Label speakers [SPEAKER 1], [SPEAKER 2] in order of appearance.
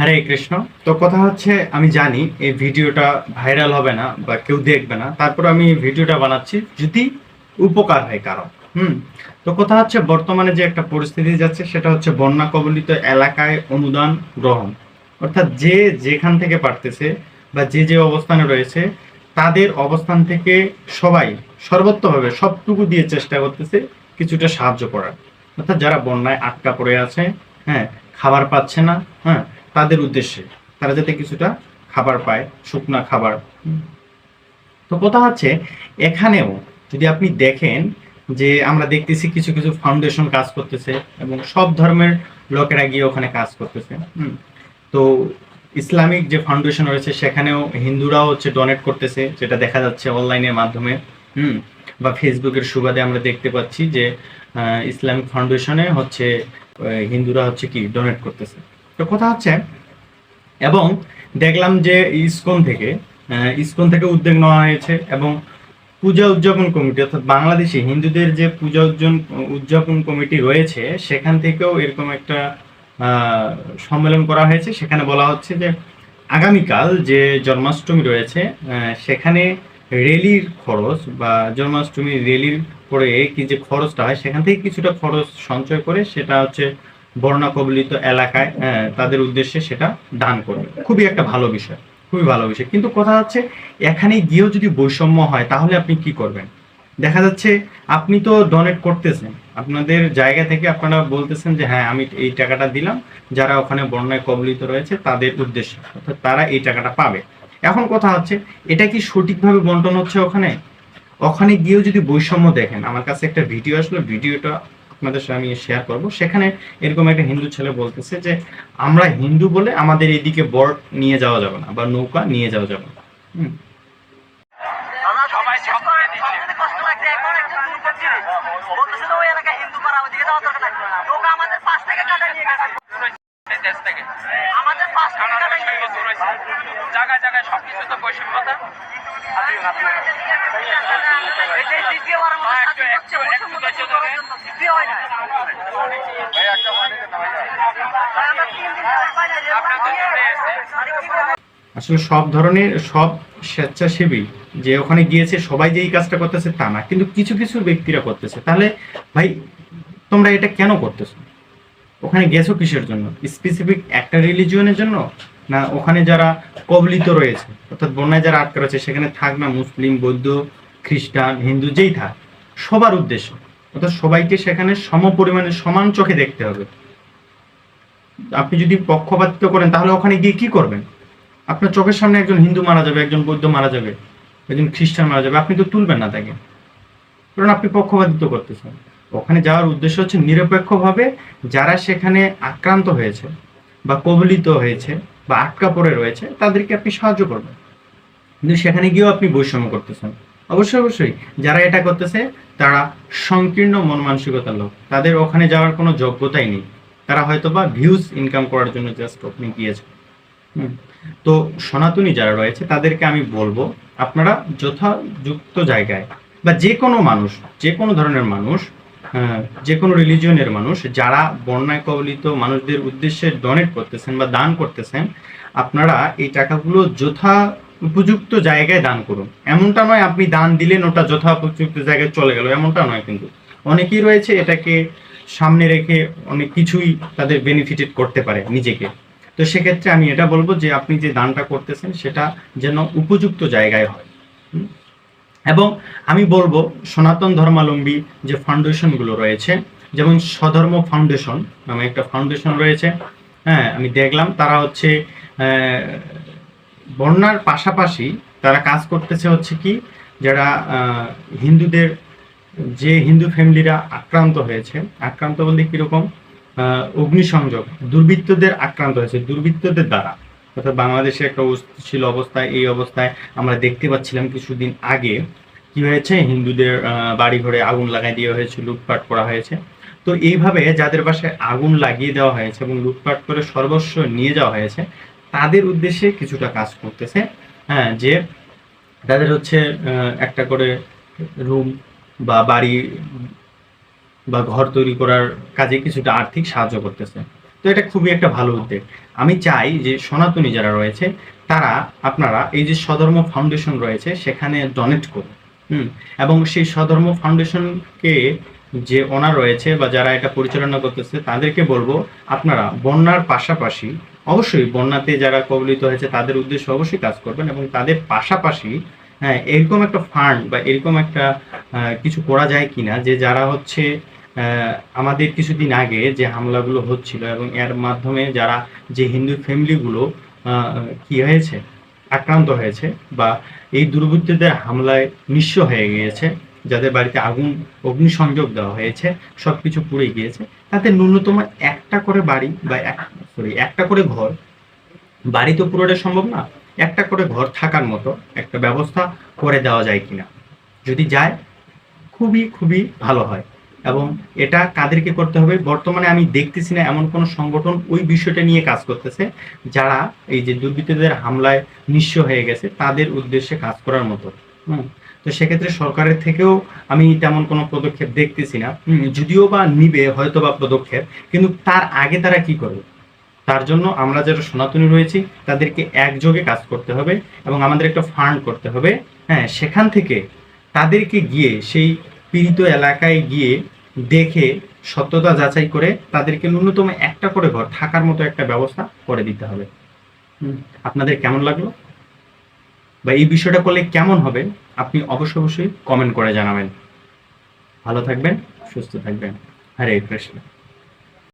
[SPEAKER 1] হরে কৃষ্ণ। তো কথা হচ্ছে, আমি জানি এই ভিডিওটা ভাইরাল হবে না বা কেউ দেখবে না। তারপর আমি ভিডিওটা বানাচ্ছি যদি উপকার হয় কারও। হুম? তো কথা হচ্ছে, বর্তমানে যে একটা পরিস্থিতি যাচ্ছে, সেটা হচ্ছে বন্যা কবলিত এলাকায় অনুদান গ্রহণ। অর্থাৎ যে যেখান থেকে পারতেছে বা যে যে অবস্থানে রয়েছে, তাদের অবস্থান থেকে সবাই সর্বত্রভাবে সবটুকু দিয়ে চেষ্টা করতেছে কিছুটা সাহায্য করার। অর্থাৎ যারা বন্যায় আটকা পড়ে আছে হ্যাঁ খাবার পাচ্ছে না হ্যাঁ তাদের উদ্দেশ্যে তারা যাতে কিছুটা খাবার পায়, শুকনা খাবার। তো কথা হচ্ছে, এখানেও যদি আপনি দেখেন যে আমরা দেখতেছি কিছু কিছু ফাউন্ডেশন কাজ করতেছে এবং সব ধর্মের লোকেরা গিয়ে ওখানে কাজ করতেছে তো ইসলামিক যে ফাউন্ডেশন রয়েছে, সেখানেও হিন্দুরাও হচ্ছে ডোনেট করতেছে, যেটা দেখা যাচ্ছে অনলাইনের মাধ্যমে, হুম। বা ফেসবুকের সুবাদে আমরা দেখতে পাচ্ছি যে ইসলামিক ফাউন্ডেশনে হচ্ছে হিন্দুরা হচ্ছে কি ডোনেট করতেছে। তো কথা হচ্ছে, এবং দেখলাম যে ইসকন থেকে ইসকন থেকে উদ্যোগ নেওয়া হয়েছে এবং পূজা উদযাপন কমিটি, অর্থাৎ বাংলাদেশে হিন্দুদের যে পূজা উদযাপন উদযাপন কমিটি রয়েছে, সেখান থেকেও এরকম একটা সম্মেলন করা হয়েছে। সেখানে বলা হচ্ছে যে আগামীকাল যে জন্মাষ্টমী রয়েছে সেখানে রেলির খরচ বা জন্মাষ্টমী রেলির পরে কি যে খরচটা হয়, সেখান থেকে কিছুটা খরচ সঞ্চয় করে সেটা হচ্ছে বন্যা কবলিত এলাকায় তাদের উদ্দেশ্যে সেটা দান করবে। খুবই একটা ভালো বিষয়, খুবই ভালো বিষয়। কিন্তু কথা হচ্ছে এখানে গিয়েও যদি বৈষম্য হয়, তাহলে আপনি কি করবেন? দেখা যাচ্ছে, আপনি তো ডোনেট করতেছেন। আপনাদের জায়গা থেকে আপনারা বলতেছেন যে হ্যাঁ আমি এই টাকাটা দিলাম। যারা ওখানে বন্যায় কবলিত রয়েছে, তাদের উদ্দেশ্যে। অর্থাৎ তারা এই টাকাটা পাবে। এখন কথা হচ্ছে, এটা কি সঠিকভাবে বন্টন হচ্ছে ওখানে? ওখানে গিয়েও যদি বৈষম্য দেখেন, আমার কাছে একটা ভিডিও আসলো, ভিডিওটা আপনাদের সাথে আমি শেয়ার করব। সেখানে এরকম একটা হিন্দু ছেলে বলতেছে যে আমরা হিন্দু বলে আমাদের এদিকে বর নিয়ে যাওয়া যাবে না বা নৌকা নিয়ে যাওয়া যাবে না। হুম।
[SPEAKER 2] জায়গায় জায়গায় সবকিছু তো বৈষম্যতা।
[SPEAKER 1] আসলে সব ধরনের, সব স্বেচ্ছাসেবী যে ওখানে গিয়েছে, সবাই যে এই কাজটা করতেছে তা না, কিন্তু কিছু কিছু ব্যক্তিরা করতেছে। তাহলে ভাই, তোমরা এটা কেন করতেছো? ওখানে গেছো কিসের জন্য? স্পেসিফিক একটা রিলিজিয়নের জন্য? না ওখানে যারা কবলিত রয়েছে, অর্থাৎ বন্যায় যারা আটকা রয়েছে, সেখানে থাক না মুসলিম, বৌদ্ধ, খ্রিস্টান, হিন্দু, যেই থাক, সবার উদ্দেশ্য অর্থাৎ সবাইকে সেখানে সম পরিমাণে সমান চোখে দেখতে হবে। আপনি যদি পক্ষপাতিত্ব করেন, তাহলে ওখানে গিয়ে কি করবেন? আপনার চোখের সামনে একজন হিন্দু মারা যাবে, একজন বৌদ্ধ মারা যাবে, একজন খ্রিস্টান মারা যাবে, আপনি তো তুলবেন না তাকে। কারণ আপনি পক্ষপাতিত্ব করতেছেন। ওখানে যাওয়ার উদ্দেশ্য হচ্ছে নিরপেক্ষভাবে যারা সেখানে আক্রান্ত হয়েছে বা কবলিত হয়েছে বা আটকা পড়ে রয়েছে, তাদেরকে আপনি সাহায্য করবেন। কিন্তু সেখানে গিয়েও আপনি বৈষম্য করতেছেন। অবশ্যই অবশ্যই, যারা এটা করতেছে তারা সংকীর্ণ মন মানসিকতার লোক। তাদের ওখানে যাওয়ার কোনো যোগ্যতাই নেই। তারা হয়তো বা ভিউজ ইনকাম করার জন্য জাস্ট ওখানে গিয়েছে। তো সনাতনী যারা রয়েছে, তাদেরকে আমি বলব, আপনারা যথাযুক্ত জায়গায় বা যে কোনো মানুষ, যে কোনো ধরনের মানুষ যে কোনো রিলিজিয়নের মানুষ, যারা বন্যায় কবলিত মানুষদের উদ্দেশ্যে ডোনেট করতেছেন বা দান করতেছেন, আপনারা এই টাকাগুলো যথা উপযুক্ত জায়গায় দান করুন। এমনটা নয় আপনি দান দিলেন, ওটা যথা উপযুক্ত জায়গায় চলে গেল, এমনটা নয় কিন্তু। অনেকেই রয়েছে এটাকে সামনে রেখে অনেক কিছুই তাদের বেনিফিটেড করতে পারে নিজেকে। তো সেক্ষেত্রে আমি এটা বলব যে আপনি যে দানটা করতেছেন, সেটা যেন উপযুক্ত জায়গায় হয়। এবং আমি বলব সনাতন ধর্মাবলম্বী যে ফাউন্ডেশনগুলো রয়েছে, যেমন স্বধর্ম ফাউন্ডেশন নামে একটা ফাউন্ডেশন রয়েছে। হ্যাঁ আমি দেখলাম তারা হচ্ছে বন্যার পাশাপাশি তারা কাজ করতেছে হচ্ছে কি, যারা হিন্দুদের, যে হিন্দু ফ্যামিলিরা আক্রান্ত হয়েছে, আক্রান্ত বলতে কীরকম অগ্নিসংযোগ, দুর্বৃত্তদের আক্রান্ত হয়েছে, দুর্বৃত্তদের দ্বারা। অর্থাৎ বাংলাদেশে একটা অস্থিতিশীল অবস্থায়, এই অবস্থায় আমরা দেখতে পাচ্ছিলাম কিছুদিন আগে কি হয়েছে, হিন্দুদের বাড়ি ঘরে আগুন লাগাই দেওয়া হয়েছে, লুটপাট করা হয়েছে। তো এইভাবে যাদের বাসায় আগুন লাগিয়ে দেওয়া হয়েছে এবং লুটপাট করে সর্বস্ব নিয়ে যাওয়া হয়েছে তাদের উদ্দেশ্যে কিছুটা কাজ করতেছে। হ্যাঁ যে তাদের হচ্ছে একটা করে রুম বা বাড়ি বা ঘর তৈরি করার কাজে কিছুটা আর্থিক সাহায্য করতেছে। তো এটা খুবই একটা ভালো উদ্যোগ। আমি চাই যে সনাতনী যারা রয়েছে, তারা, আপনারা এই যে স্বধর্ম ফাউন্ডেশন রয়েছে, সেখানে ডোনেট করুন। হুম, এবং সেই স্বধর্ম ফাউন্ডেশনকে যে ওনার রয়েছে বা যারা এটা পরিচালনা করতেছে, তাদেরকে বলব, আপনারা বন্যার পাশাপাশি অবশ্যই বন্যাতে যারা কবলিত হয়েছে, তাদের উদ্দেশ্যে অবশ্যই কাজ করবেন এবং তাদের পাশাপাশি হ্যাঁ এরকম একটা ফান্ড বা এরকম একটা কিছু করা যায় কিনা যে যারা হচ্ছে আমাদের কিছুদিন আগে যে হামলাগুলো হচ্ছিল এবং এর মাধ্যমে যারা যে হিন্দু ফ্যামিলিগুলো কি হয়েছে, আক্রান্ত হয়েছে বা এই দুর্বৃত্তদের হামলায় নিঃস্ব হয়ে গিয়েছে যাদের বাড়িতে আগুন, অগ্নিসংযোগ দেওয়া হয়েছে সব কিছু পুড়ে গিয়েছে, তাতে ন্যূনতম একটা করে বাড়ি বা এক সরি একটা করে ঘর, বাড়ি তো পুরোটা সম্ভব না, একটা করে ঘর থাকার মতো একটা ব্যবস্থা করে দেওয়া যায় কিনা। যদি যায়, খুবই খুবই ভালো হয়। এবং এটা কাদেরকে করতে হবে, বর্তমানে আমি দেখতেছি না এমন কোনো সংগঠন ওই বিষয়টা নিয়ে কাজ করতেছে, যারা এই যে দুর্বৃত্তদের হামলায় নিঃস্ব হয়ে গেছে, তাদের উদ্দেশ্যে কাজ করার মতো। হুম। তো সেক্ষেত্রে সরকারের থেকেও আমি তেমন কোনো পদক্ষেপ দেখতেছি না। যদিও বা নিবে হয়তো বা পদক্ষেপ, কিন্তু তার আগে তারা কি করবে? তার জন্য আমরা যারা সনাতনী রয়েছি, তাদেরকে একযোগে কাজ করতে হবে এবং আমাদের একটা ফান্ড করতে হবে। হ্যাঁ সেখান থেকে তাদেরকে গিয়ে, সেই পীড়িত এলাকায় গিয়ে দেখে, সত্যতা যাচাই করে তাদেরকে ন্যূনতম একটা করে ঘর থাকার মতো একটা ব্যবস্থা করে দিতে হবে। আপনাদের কেমন লাগল? বা এই বিষয়টা করলে কেমন হবে, আপনি অবশ্যই অবশ্যই কমেন্ট করে জানাবেন। ভালো থাকবেন, সুস্থ থাকবেন। হরে কৃষ্ণ।